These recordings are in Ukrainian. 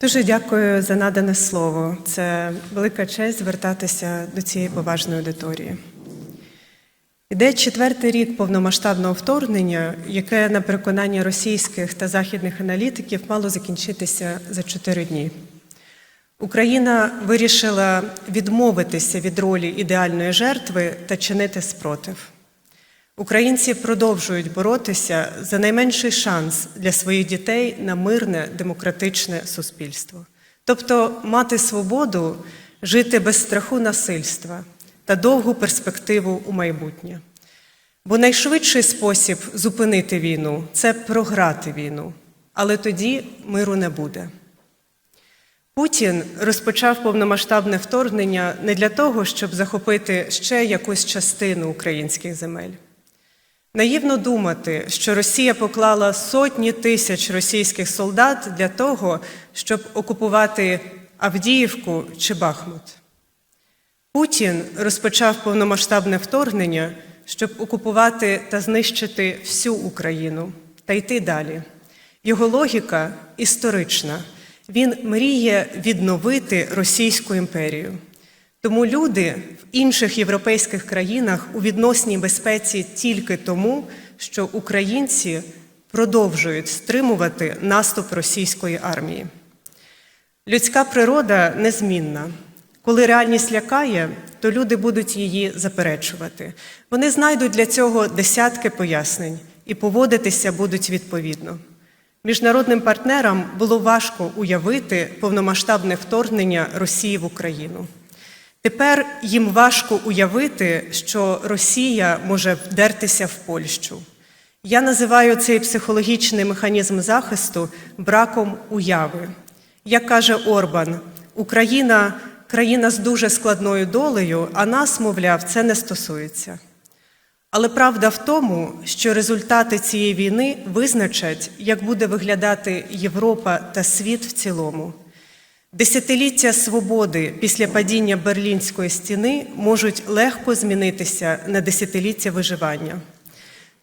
Дуже дякую за надане слово. Це велика честь звертатися до цієї поважної аудиторії. Іде четвертий рік повномасштабного вторгнення, яке на переконання російських та західних аналітиків мало закінчитися за чотири дні. Україна вирішила відмовитися від ролі ідеальної жертви та чинити спротив. Українці продовжують боротися за найменший шанс для своїх дітей на мирне демократичне суспільство, тобто мати свободу, жити без страху насильства та довгу перспективу у майбутнє. Бо найшвидший спосіб зупинити війну це програти війну, але тоді миру не буде. Путін розпочав повномасштабне вторгнення не для того, щоб захопити ще якусь частину українських земель. Наївно думати, що Росія поклала сотні тисяч російських солдат для того, щоб окупувати Авдіївку чи Бахмут. Путін розпочав повномасштабне вторгнення, щоб окупувати та знищити всю Україну та йти далі. Його логіка історична. Він мріє відновити Російську імперію. Тому люди в інших європейських країнах у відносній безпеці тільки тому, що українці продовжують стримувати наступ російської армії. Людська природа незмінна. Коли реальність лякає, то люди будуть її заперечувати. Вони знайдуть для цього десятки пояснень і поводитися будуть відповідно. Міжнародним партнерам було важко уявити повномасштабне вторгнення Росії в Україну. Тепер їм важко уявити, що Росія може вдертися в Польщу. Я називаю цей психологічний механізм захисту браком уяви. Як каже Орбан, Україна країна з дуже складною долею, а нас, мовляв, це не стосується. Але правда в тому, що результати цієї війни визначать, як буде виглядати Європа та світ в цілому. Десятиліття свободи після падіння Берлінської стіни можуть легко змінитися на десятиліття виживання.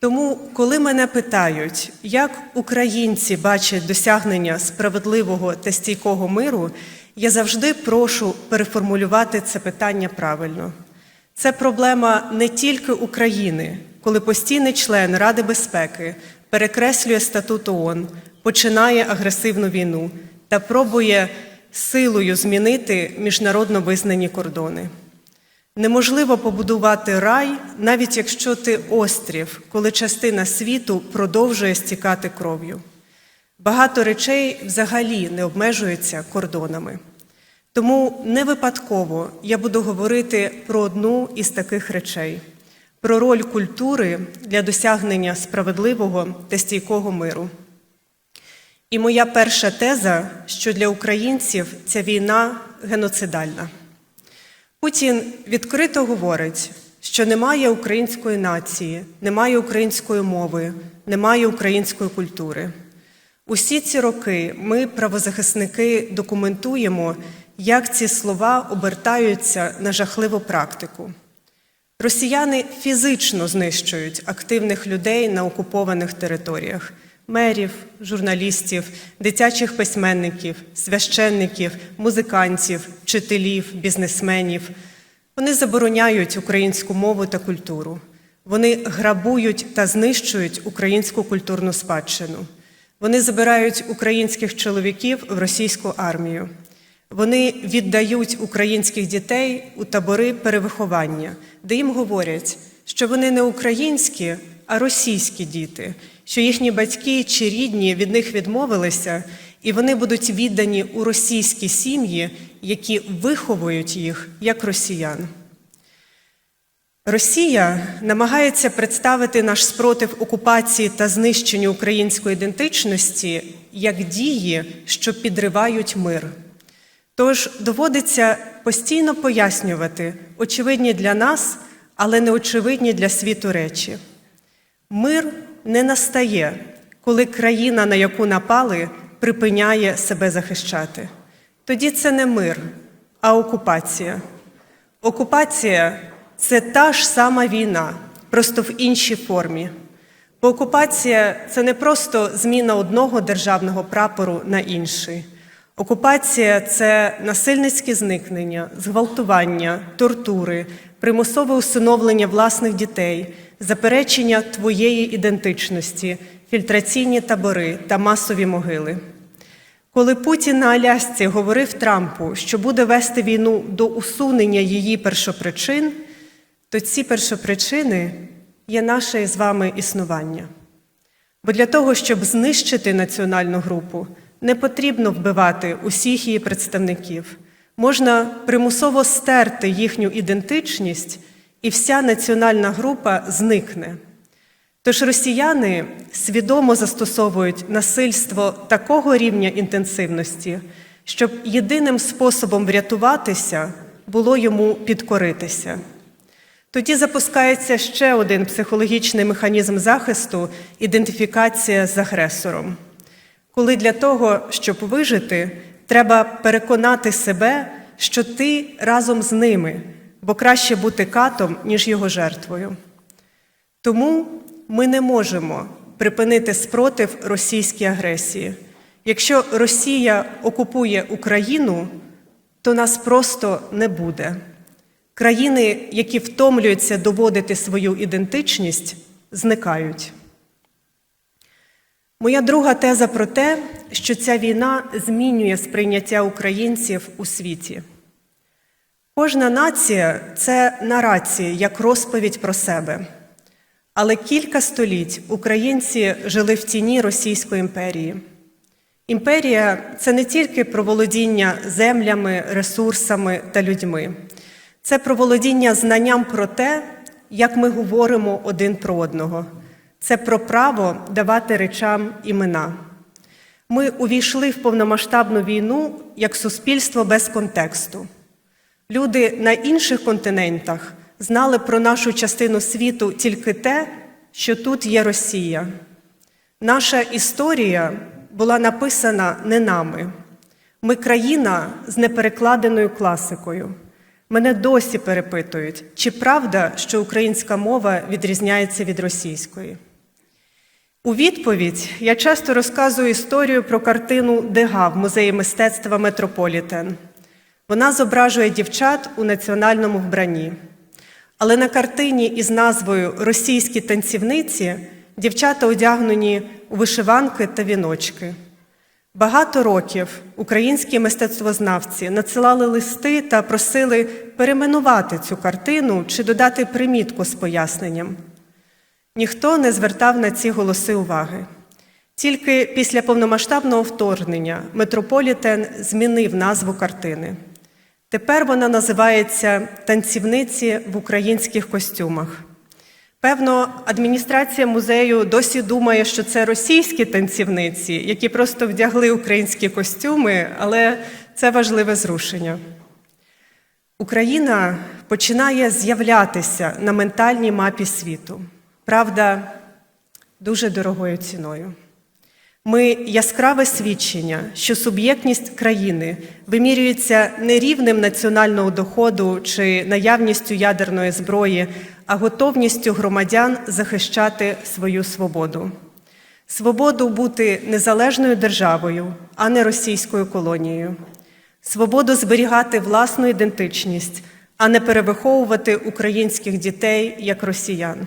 Тому, коли мене питають, як українці бачать досягнення справедливого та стійкого миру, я завжди прошу переформулювати це питання правильно. Це проблема не тільки України, коли постійний член Ради безпеки перекреслює статут ООН, починає агресивну війну та пробує силою змінити міжнародно визнані кордони. Неможливо побудувати рай, навіть якщо ти острів, коли частина світу продовжує стікати кров'ю. Багато речей взагалі не обмежуються кордонами. Тому не випадково я буду говорити про одну із таких речей: про роль культури для досягнення справедливого та стійкого миру. І моя перша теза, що для українців ця війна геноцидальна. Путін відкрито говорить, що немає української нації, немає української мови, немає української культури. Усі ці роки ми, правозахисники, документуємо, як ці слова обертаються на жахливу практику. Росіяни фізично знищують активних людей на окупованих територіях мерів, журналістів, дитячих письменників, священників, музикантів, вчителів, бізнесменів. Вони забороняють українську мову та культуру. Вони грабують та знищують українську культурну спадщину. Вони забирають українських чоловіків в російську армію. Вони віддають українських дітей у табори перевиховання, де їм говорять, що вони не українські, а російські діти, що їхні батьки чи рідні від них відмовилися, і вони будуть віддані у російські сім'ї, які виховують їх як росіян. Росія намагається представити наш спротив окупації та знищенню української ідентичності як дії, що підривають мир. Тож доводиться постійно пояснювати очевидні для нас, але не очевидні для світу речі. Мир не настає, коли країна, на яку напали, припиняє себе захищати. Тоді це не мир, а окупація. Окупація це та ж сама війна, просто в іншій формі. Бо окупація це не просто зміна одного державного прапору на інший. Окупація це насильницькі зникнення, зґвалтування, тортури, примусове усиновлення власних дітей, заперечення твоєї ідентичності, фільтраційні табори та масові могили. Коли Путін на Алясці говорив Трампу, що буде вести війну до усунення її першопричин, то ці першопричини є наше з вами існування. Бо для того, щоб знищити національну групу, не потрібно вбивати усіх її представників. Можна примусово стерти їхню ідентичність, і вся національна група зникне. Тож росіяни свідомо застосовують насильство такого рівня інтенсивності, щоб єдиним способом врятуватися було йому підкоритися. Тоді запускається ще один психологічний механізм захисту ідентифікація з агресором. Коли для того, щоб вижити, треба переконати себе, що ти разом з ними, бо краще бути катом, ніж його жертвою. Тому ми не можемо припинити спротив російській агресії. Якщо Росія окупує Україну, то нас просто не буде. Країни, які втомлюються доводити свою ідентичність, зникають. Моя друга теза про те, що ця війна змінює сприйняття українців у світі. Кожна нація це нарація як розповідь про себе. Але кілька століть українці жили в тіні Російської імперії. Імперія це не тільки про володіння землями, ресурсами та людьми, це про володіння знанням про те, як ми говоримо один про одного. Це про право давати речам імена. Ми увійшли в повномасштабну війну як суспільство без контексту. Люди на інших континентах знали про нашу частину світу тільки те, що тут є Росія. Наша історія була написана не нами. Ми країна з неперекладеною класикою. Мене досі перепитують, чи правда, що українська мова відрізняється від російської. У відповідь я часто розказую історію про картину Дега в музеї мистецтва Метрополітен. Вона зображує дівчат у національному вбранні. Але на картині із назвою Російські танцівниці дівчата одягнені у вишиванки та віночки. Багато років українські мистецтвознавці надсилали листи та просили перейменувати цю картину чи додати примітку з поясненням. Ніхто не звертав на ці голоси уваги. Тільки після повномасштабного вторгнення Метрополітен змінив назву картини. Тепер вона називається Танцівниці в українських костюмах. Певно, адміністрація музею досі думає, що це російські танцівниці, які просто вдягли українські костюми, але це важливе зрушення. Україна починає з'являтися на ментальній мапі світу. Правда, дуже дорогою ціною. Ми яскраве свідчення, що суб'єктність країни вимірюється не рівнем національного доходу чи наявністю ядерної зброї, а готовністю громадян захищати свою свободу. Свободу бути незалежною державою, а не російською колонією. Свободу зберігати власну ідентичність, а не перевиховувати українських дітей як росіян.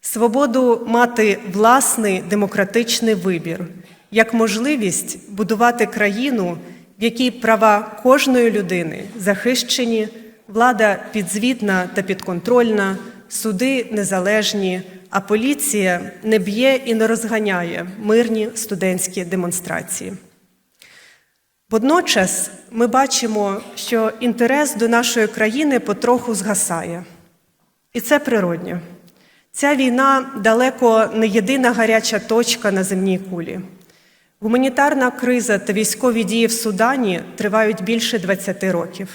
Свободу мати власний демократичний вибір, як можливість будувати країну, в якій права кожної людини захищені, влада підзвітна та підконтрольна, суди незалежні, а поліція не б'є і не розганяє мирні студентські демонстрації. Водночас ми бачимо, що інтерес до нашої країни потроху згасає, і це природньо. Ця війна далеко не єдина гаряча точка на земній кулі. Гуманітарна криза та військові дії в Судані тривають більше 20 років.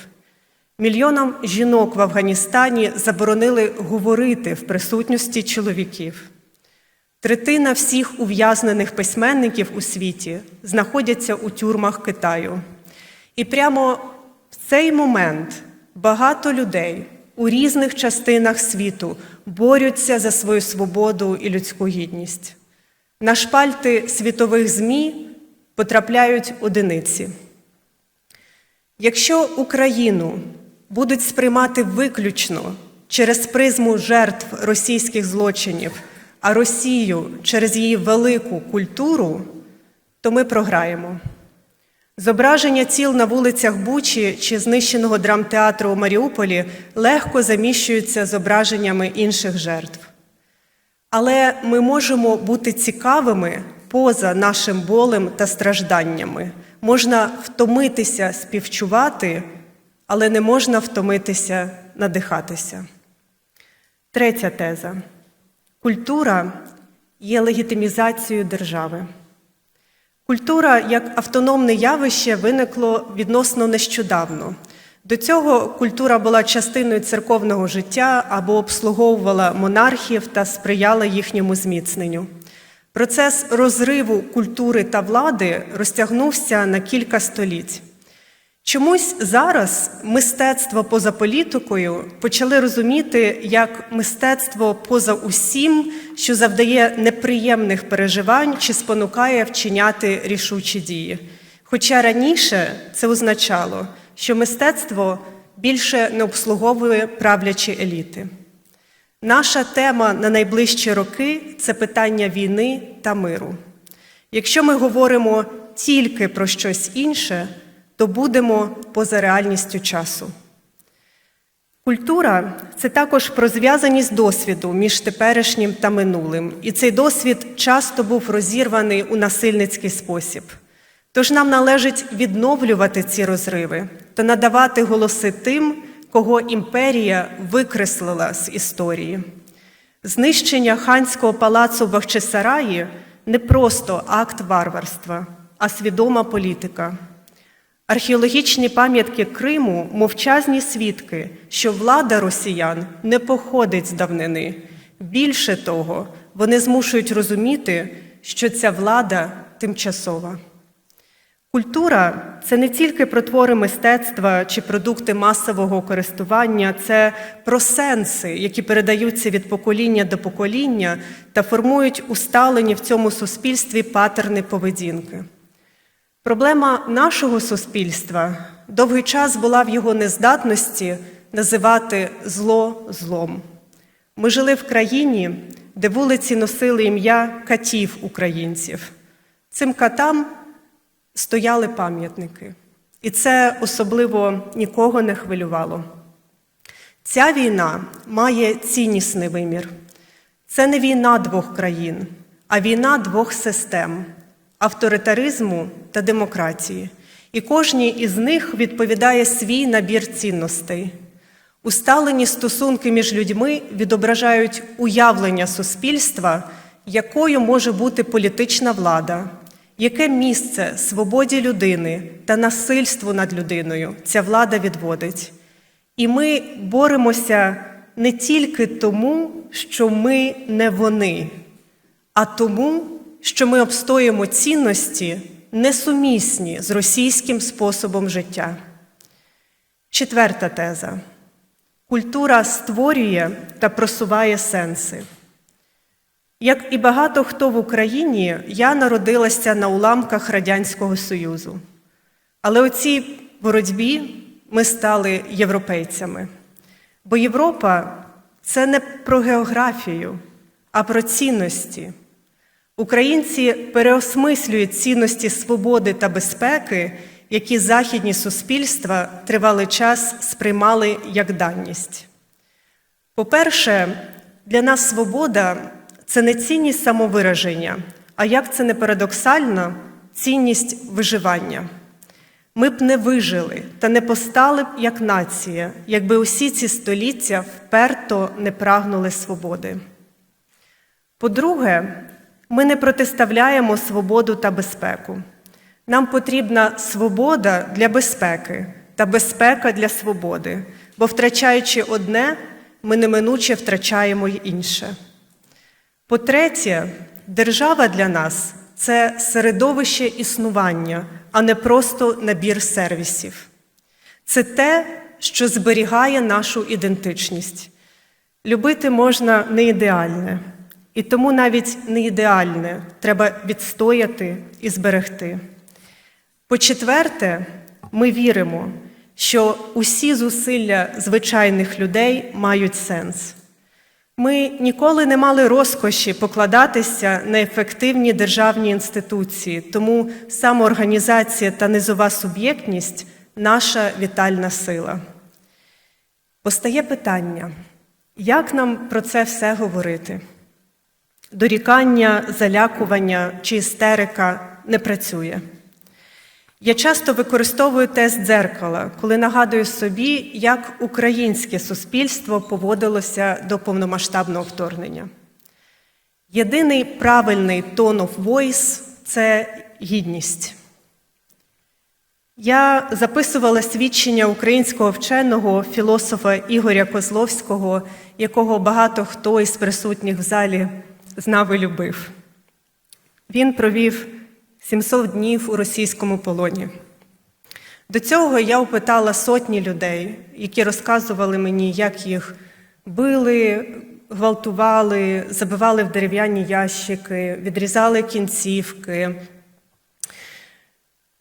Мільйонам жінок в Афганістані заборонили говорити в присутності чоловіків. Третина всіх ув'язнених письменників у світі знаходяться у тюрмах Китаю. І прямо в цей момент багато людей у різних частинах світу борються за свою свободу і людську гідність. На шпальти світових ЗМІ потрапляють одиниці. Якщо Україну будуть сприймати виключно через призму жертв російських злочинів, а Росію через її велику культуру, то ми програємо. Зображення тіл на вулицях Бучі чи знищеного драмтеатру у Маріуполі легко заміщуються зображеннями інших жертв. Але ми можемо бути цікавими поза нашим болем та стражданнями. Можна втомитися співчувати, але не можна втомитися надихатися. Третя теза. Культура є легітимізацією держави. Культура як автономне явище виникло відносно нещодавно. До цього культура була частиною церковного життя або обслуговувала монархів та сприяла їхньому зміцненню. Процес розриву культури та влади розтягнувся на кілька століть. Чомусь зараз мистецтво поза політикою почали розуміти як мистецтво поза усім, що завдає неприємних переживань чи спонукає вчиняти рішучі дії. Хоча раніше це означало, що мистецтво більше не обслуговує правлячі еліти. Наша тема на найближчі роки це питання війни та миру. Якщо ми говоримо тільки про щось інше, то будемо поза реальністю часу. Культура це також про зв'язаність досвіду між теперішнім та минулим, і цей досвід часто був розірваний у насильницький спосіб. Тож нам належить відновлювати ці розриви та надавати голоси тим, кого імперія викреслила з історії. Знищення ханського палацу в Бахчисараї не просто акт варварства, а свідома політика. Археологічні пам'ятки Криму мовчазні свідки, що влада росіян не походить з давнини. Більше того, вони змушують розуміти, що ця влада тимчасова. Культура це не тільки про твори мистецтва чи продукти масового користування, це про сенси, які передаються від покоління до покоління та формують усталені в цьому суспільстві патерни поведінки. Проблема нашого суспільства довгий час була в його нездатності називати зло злом. Ми жили в країні, де вулиці носили ім'я катів українців. Цим катам стояли пам'ятники, і це особливо нікого не хвилювало. Ця війна має ціннісний вимір. Це не війна двох країн, а війна двох систем авторитаризму та демократії. І кожній із них відповідає свій набір цінностей. Усталені стосунки між людьми відображають уявлення суспільства, якою може бути політична влада, яке місце свободі людини та насильству над людиною ця влада відводить. І ми боремося не тільки тому, що ми не вони, а тому, що ми обстоїмо цінності, несумісні з російським способом життя. Четверта теза. Культура створює та просуває сенси. Як і багато хто в Україні, я народилася на уламках Радянського Союзу. Але у цій боротьбі ми стали європейцями. Бо Європа це не про географію, а про цінності. Українці переосмислюють цінності свободи та безпеки, які західні суспільства тривалий час сприймали як даність. По-перше, для нас свобода це не цінність самовираження, а як це не парадоксально, цінність виживання. Ми б не вижили та не постали б як нація, якби усі ці століття вперто не прагнули свободи. По-друге, ми не протиставляємо свободу та безпеку. Нам потрібна свобода для безпеки та безпека для свободи, бо, втрачаючи одне, ми неминуче втрачаємо й інше. По-третє, держава для нас це середовище існування, а не просто набір сервісів. Це те, що зберігає нашу ідентичність. Любити можна не ідеальне, і тому навіть не ідеальне треба відстояти і зберегти. По-четверте, ми віримо, що усі зусилля звичайних людей мають сенс. Ми ніколи не мали розкоші покладатися на ефективні державні інституції, тому самоорганізація та низова суб'єктність наша вітальна сила. Постає питання, як нам про це все говорити? Дорікання, залякування чи істерика не працює. Я часто використовую тест дзеркала, коли нагадую собі, як українське суспільство поводилося до повномасштабного вторгнення. Єдиний правильний tone of voice – це гідність. Я записувала свідчення українського вченого філософа Ігоря Козловського, якого багато хто із присутніх в залі знав і любив. Він провів 700 днів у російському полоні. До цього я опитала сотні людей, які розказували мені, як їх били, гвалтували, забивали в дерев'яні ящики, відрізали кінцівки,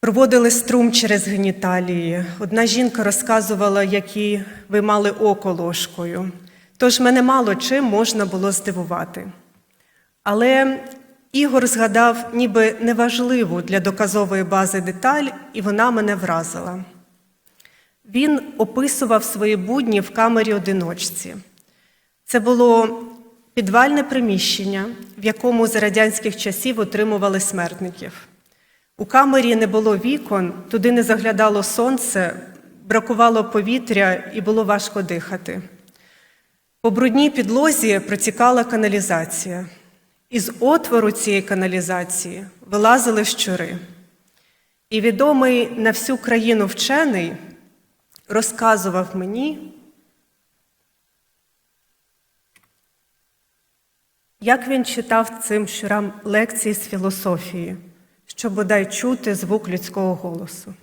проводили струм через геніталії. Одна жінка розказувала, які виймали око ложкою. Тож мене мало чим можна було здивувати. Але Ігор згадав ніби неважливу для доказової бази деталь, і вона мене вразила. Він описував свої будні в камері одиночці. Це було підвальне приміщення, в якому за радянських часів отримували смертників. У камері не було вікон, туди не заглядало сонце, бракувало повітря і було важко дихати. По брудній підлозі протікала каналізація. Із отвору цієї каналізації вилазили щури. І відомий на всю країну вчений розказував мені, як він читав цим щурам лекції з філософії, щоб бодай чути звук людського голосу.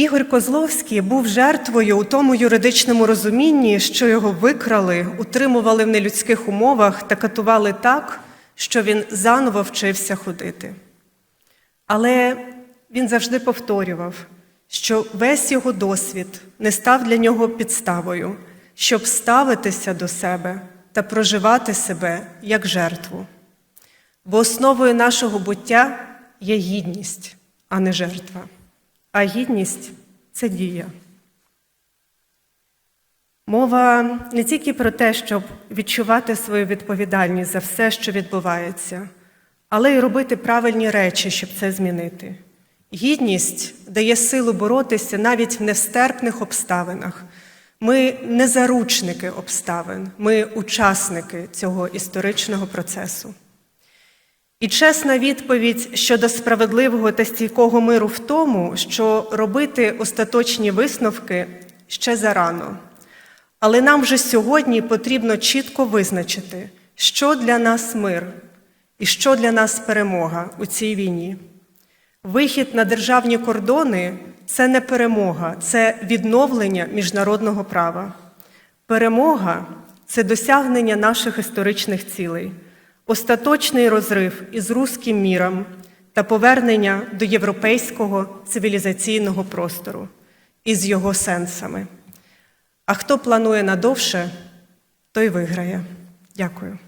Ігор Козловський був жертвою у тому юридичному розумінні, що його викрали, утримували в нелюдських умовах та катували так, що він заново вчився ходити. Але він завжди повторював, що весь його досвід не став для нього підставою, щоб ставитися до себе та проживати себе як жертву. Бо основою нашого буття є гідність, а не жертва. А гідність це дія. Мова не тільки про те, щоб відчувати свою відповідальність за все, що відбувається, але й робити правильні речі, щоб це змінити. Гідність дає силу боротися навіть в нестерпних обставинах. Ми не заручники обставин, ми учасники цього історичного процесу. І чесна відповідь щодо справедливого та стійкого миру в тому, що робити остаточні висновки ще зарано. Але нам вже сьогодні потрібно чітко визначити, що для нас мир і що для нас перемога у цій війні. Вихід на державні кордони це не перемога, це відновлення міжнародного права. Перемога це досягнення наших історичних цілей остаточний розрив із руським міром та повернення до європейського цивілізаційного простору із його сенсами. А хто планує надовше, той виграє. Дякую.